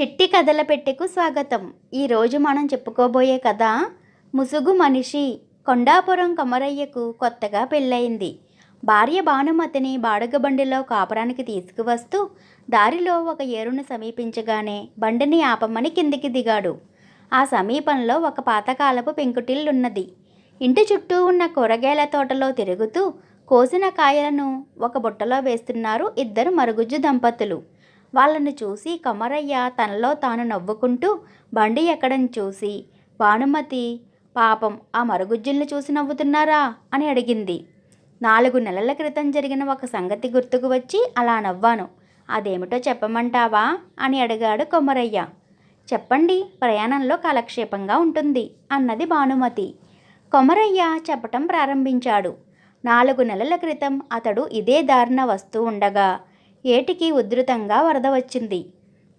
చిట్టి కథల పెట్టెకు స్వాగతం. ఈరోజు మనం చెప్పుకోబోయే కథ ముసుగు మనిషి కొండాపురం కమరయ్యకు కొత్తగా పెళ్ళయింది. భార్య భానుమతిని బాడుగ బండిలో కాపురానికి తీసుకువస్తూ దారిలో ఒక ఏరును సమీపించగానే బండిని ఆపమని కిందికి దిగాడు. ఆ సమీపంలో ఒక పాతకాలపు పెంకుటిల్లున్నది. ఇంటి చుట్టూ ఉన్న కూరగాయల తోటలో తిరుగుతూ కోసిన కాయలను ఒక బుట్టలో వేస్తున్నారు ఇద్దరు మరుగుజ్జు దంపతులు. వాళ్ళను చూసి కమరయ్య తనలో తాను నవ్వుకుంటూ బండి ఎక్కడని చూసి భానుమతి పాపం ఆ మరుగుజ్జుల్ని చూసి నవ్వుతున్నారా? అని అడిగింది. నాలుగు నెలల క్రితం జరిగిన ఒక సంగతి గుర్తుకు వచ్చి అలా నవ్వాను. అదేమిటో చెప్పమంటావా? అని అడిగాడు కొమరయ్య. చెప్పండి ప్రయాణంలో కాలక్షేపంగా ఉంటుంది అన్నది భానుమతి. కొమరయ్య చెప్పటం ప్రారంభించాడు. నాలుగు నెలల క్రితం అతడు ఇదే దారిన వస్తూ ఉండగా ఏటికి ఉధృతంగా వరద వచ్చింది.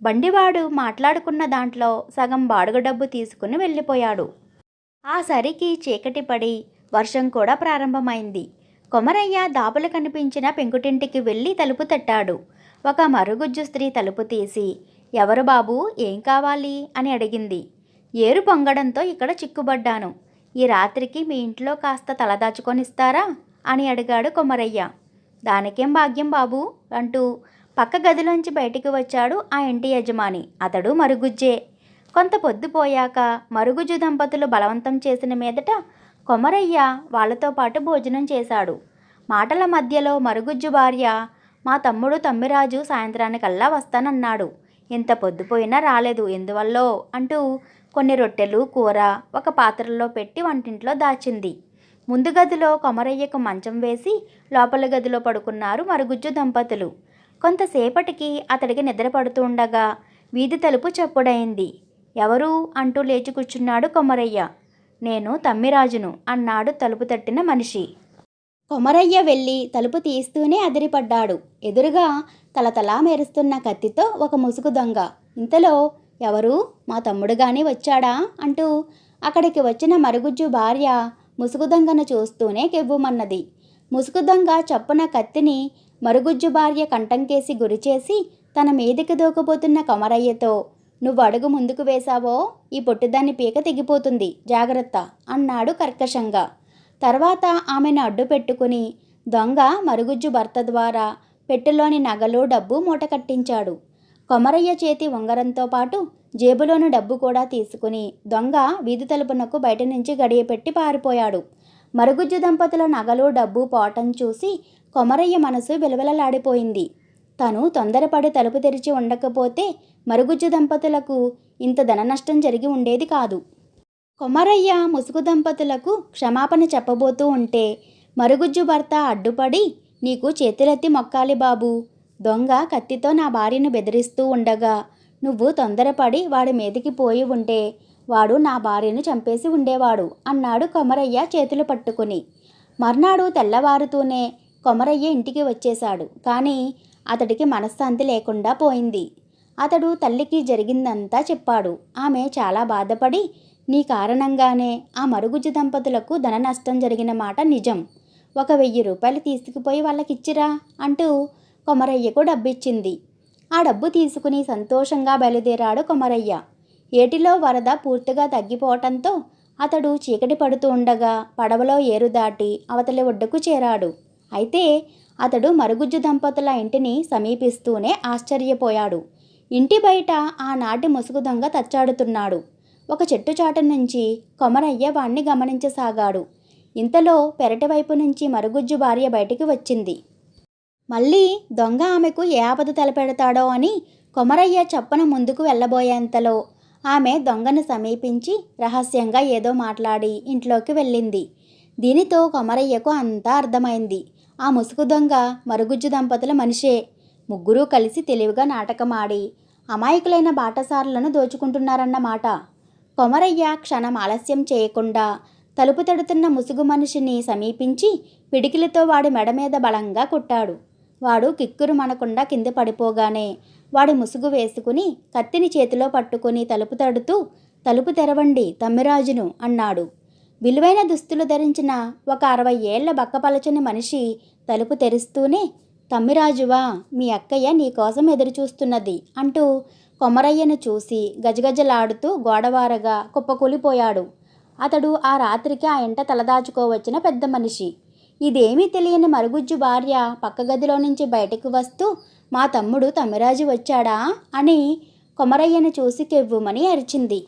బండివాడు మాట్లాడుకున్న దాంట్లో సగం బాడుగ డబ్బు తీసుకుని వెళ్ళిపోయాడు. ఆ సరికి చీకటి పడి వర్షం కూడా ప్రారంభమైంది. కొమరయ్య దాపులు కనిపించిన పెంకుటింటికి వెళ్ళి తలుపు తట్టాడు. ఒక మరుగుజ్జు స్త్రీ తలుపు తీసి ఎవరు బాబు ఏం కావాలి? అని అడిగింది. ఏరు పొంగడంతో ఇక్కడ చిక్కుబడ్డాను. ఈ రాత్రికి మీ ఇంట్లో కాస్త తలదాచుకొనిస్తారా అని అడిగాడు కొమరయ్య. దానికేం భాగ్యం బాబు? అంటూ పక్క గదిలోంచి బయటికి వచ్చాడు ఆ ఇంటి యజమాని. అతడు మరుగుజ్జే. కొంత పొద్దుపోయాక మరుగుజ్జు దంపతులు బలవంతం చేసిన మీదట కొమరయ్య వాళ్ళతో పాటు భోజనం చేశాడు. మాటల మధ్యలో మరుగుజ్జు భార్య మా తమ్ముడు తమ్మిరాజు సాయంత్రానికల్లా వస్తానన్నాడు. ఇంత పొద్దుపోయినా రాలేదు. ఎందువల్లో? అంటూ కొన్ని రొట్టెలు కూర ఒక పాత్రలో పెట్టి వంటింట్లో దాచింది. ముందు గదిలో కొమరయ్యకు మంచం వేసి లోపల గదిలో పడుకున్నారు మరుగుజ్జు దంపతులు. కొంతసేపటికి అతడికి నిద్ర పడుతుండగా వీధి తలుపు చప్పుడైంది. ఎవరు? అంటూ లేచి కూర్చున్నాడు కొమరయ్య. నేను తమ్మిరాజును అన్నాడు తలుపు తట్టిన మనిషి. కొమరయ్య వెళ్ళి తలుపు తీస్తూనే అదిరిపడ్డాడు. ఎదురుగా తలతలా మెరుస్తున్న కత్తితో ఒక ముసుగు దొంగ. ఇంతలో ఎవరు? మా తమ్ముడుగానే వచ్చాడా? అంటూ అక్కడికి వచ్చిన మరుగుజ్జు భార్య ముసుగు దొంగను చూస్తూనే కెవ్వుమన్నది. ముసుగు దొంగ చప్పున కత్తిని మరుగుజ్జు భార్య కంఠంకేసి గురిచేసి తన మీదకి దూకపోతున్న కొమరయ్యతో నువ్వు అడుగు ముందుకు వేశావో? ఈ పొట్టిదాన్ని పీక తెగిపోతుంది. జాగ్రత్త అన్నాడు కర్కశంగా. తర్వాత ఆమెను అడ్డు పెట్టుకుని దొంగ మరుగుజ్జు భర్త ద్వారా పెట్టెలోని నగలు డబ్బు మూట కట్టించాడు. కొమరయ్య చేతి ఉంగరంతో పాటు జేబులోని డబ్బు కూడా తీసుకుని దొంగ వీధి తలుపునకు బయట నుంచి గడియపెట్టి పారిపోయాడు. మరుగుజ్జు దంపతుల నగలు డబ్బు పోవటం చూసి కొమరయ్య మనసు విలవిలలాడిపోయింది. తను తొందరపడి తలుపు తెరిచి ఉండకపోతే మరుగుజ్జు దంపతులకు ఇంత ధన నష్టం జరిగి ఉండేది కాదు. కొమరయ్య ముసుగు దంపతులకు క్షమాపణ చెప్పబోతూ ఉంటే మరుగుజ్జు భర్త అడ్డుపడి నీకు చేతులెత్తి మొక్కాలి బాబు! దొంగ కత్తితో నా భార్యను బెదిరిస్తూ ఉండగా నువ్వు తొందరపడి వాడి మీదకి పోయి ఉంటే వాడు నా భార్యను చంపేసి ఉండేవాడు అన్నాడు కొమరయ్య చేతులు పట్టుకుని. మర్నాడు తెల్లవారుతూనే కొమరయ్య ఇంటికి వచ్చేశాడు. కానీ అతడికి మనశ్శాంతి లేకుండా పోయింది. అతడు తల్లికి జరిగిందంతా చెప్పాడు. ఆమె చాలా బాధపడి నీ కారణంగానే ఆ మరుగుజ్జు దంపతులకు ధన నష్టం జరిగిన మాట నిజం. ఒక వెయ్యి రూపాయలు తీసుకుపోయి వాళ్ళకిచ్చిరా అంటూ కొమరయ్యకు డబ్బిచ్చింది. ఆ డబ్బు తీసుకుని సంతోషంగా బయలుదేరాడు కొమరయ్య. ఏటిలో వరద పూర్తిగా తగ్గిపోవటంతో అతడు చీకటి పడుతూ ఉండగా పడవలో ఏరు దాటి అవతలి ఒడ్డుకు చేరాడు. అయితే అతడు మరుగుజ్జు దంపతుల ఇంటిని సమీపిస్తూనే ఆశ్చర్యపోయాడు. ఇంటి బయట ఆనాటి ముసుగు దొంగ తచ్చాడుతున్నాడు. ఒక చెట్టు చాటు నుంచి కొమరయ్య వాణ్ణి గమనించసాగాడు. ఇంతలో పెరటి వైపు నుంచి మరుగుజ్జు భార్య బయటికి వచ్చింది. మళ్ళీ దొంగ ఆమెకు ఏ ఆపద తలపెడతాడో అని కొమరయ్య చప్పన ముందుకు వెళ్ళబోయేంతలో ఆమె దొంగను సమీపించి రహస్యంగా ఏదో మాట్లాడి ఇంట్లోకి వెళ్ళింది. దీనితో కొమరయ్యకు అంతా అర్థమైంది. ఆ ముసుగు దొంగ మరుగుజ్జు దంపతుల మనిషే. ముగ్గురూ కలిసి తెలివిగా నాటకమాడి అమాయకులైన బాటసారులను దోచుకుంటున్నారన్నమాట. కొమరయ్య క్షణం ఆలస్యం చేయకుండా తలుపు తడుతున్న ముసుగు మనిషిని సమీపించి పిడికిలతో వాడి మెడ మీద బలంగా కొట్టాడు. వాడు కిక్కురు మనకుండా కింద పడిపోగానే వాడి ముసుగు వేసుకుని కత్తిని చేతిలో పట్టుకుని తలుపు తడుతూ తలుపు తెరవండి తమ్మిరాజును అన్నాడు. విలువైన దుస్తులు ధరించిన ఒక అరవై ఏళ్ళ బక్కపలచని మనిషి తలుపు తెరుస్తూనే తమ్మిరాజువా మీ అక్కయ్య నీకోసం ఎదురుచూస్తున్నది అంటూ కొమరయ్యను చూసి గజగజలాడుతూ గోడవారగా కుప్పకూలిపోయాడు. అతడు ఆ రాత్రికి ఆ ఇంట తలదాచుకోవచ్చిన పెద్ద మనిషి. ఇదేమీ తెలియని మరుగుజ్జు భార్య పక్క గదిలో నుంచి బయటకు వస్తూ మా తమ్ముడు తమ్మిరాజు వచ్చాడా? అని కొమరయ్యను చూసి కెవ్వుమని అరిచింది.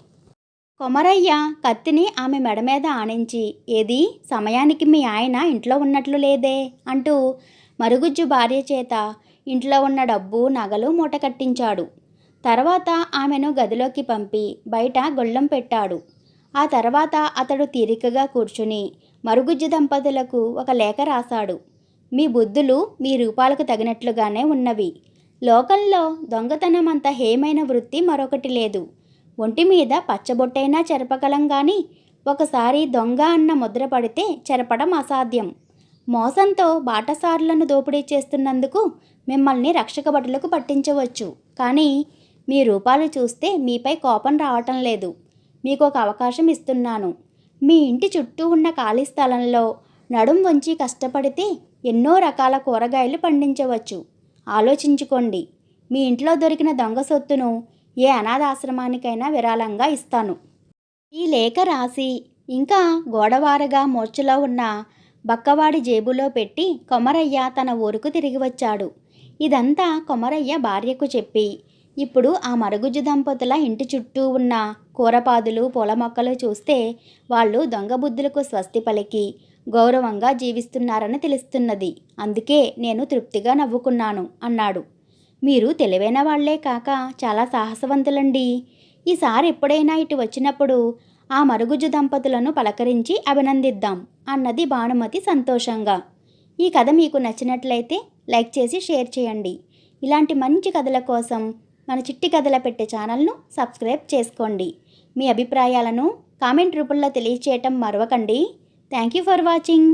కొమరయ్య కత్తిని ఆమె మెడ మీద ఆనించి ఏది సమయానికి మీ ఆయన ఇంట్లో ఉన్నట్లు లేదే? అంటూ మరుగుజ్జు భార్య చేత ఇంట్లో ఉన్న డబ్బు నగలు మూట కట్టించాడు. తర్వాత ఆమెను గదిలోకి పంపి బయట గొళ్ళెం పెట్టాడు. ఆ తర్వాత అతడు తీరికగా కూర్చుని మరుగుజ్జు దంపతులకు ఒక లేఖ రాశాడు. మీ బుద్ధులు మీ రూపాలకు తగినట్లుగానే ఉన్నవి. లోకంలో దొంగతనం అంత హేమైన వృత్తి మరొకటి లేదు. ఒంటి మీద పచ్చబొట్టైనా చెరపగలం కానీ ఒకసారి దొంగ అన్న ముద్ర పడితే చెరపడం అసాధ్యం. మోసంతో బాటసారులను దోపిడీ చేస్తున్నందుకు మిమ్మల్ని రక్షక భటులకు పట్టించవచ్చు. కానీ మీ రూపాలు చూస్తే మీపై కోపం రావటం లేదు. మీకు ఒక అవకాశం ఇస్తున్నాను. మీ ఇంటి చుట్టూ ఉన్న ఖాళీ స్థలంలో నడుం వంచి కష్టపడితే ఎన్నో రకాల కూరగాయలు పండించవచ్చు. ఆలోచించుకోండి. మీ ఇంట్లో దొరికిన దొంగ సొత్తును ఏ అనాథాశ్రమానికైనా విరాళంగా ఇస్తాను. ఈ లేఖ రాసి ఇంకా గోడవారగా మూర్చలో ఉన్న బక్కవాడి జేబులో పెట్టి కొమరయ్య తన ఊరుకు తిరిగి వచ్చాడు. ఇదంతా కొమరయ్య భార్యకు చెప్పి ఇప్పుడు ఆ మరుగుజ్జు దంపతుల ఇంటి చుట్టూ ఉన్న కూరపాదులు పూల మొక్కలు చూస్తే వాళ్ళు దొంగ బుద్ధులకు స్వస్తి పలికి గౌరవంగా జీవిస్తున్నారని తెలుస్తున్నది. అందుకే నేను తృప్తిగా నవ్వుకున్నాను అన్నాడు. మీరు తెలివైన వాళ్ళే కాక చాలా సాహసవంతులండి. ఈసారి ఎప్పుడైనా ఇటు వచ్చినప్పుడు ఆ మరుగుజ్జు దంపతులను పలకరించి అభినందిద్దాం అన్నది భానుమతి సంతోషంగా. ఈ కథ మీకు నచ్చినట్లయితే లైక్ చేసి షేర్ చేయండి. ఇలాంటి మంచి కథల కోసం మన చిట్టి కథల పెట్టే ఛానల్ను సబ్స్క్రైబ్ చేసుకోండి. మీ అభిప్రాయాలను కామెంట్ రూపంలో తెలియచేయటం మరవకండి. Thank you for watching.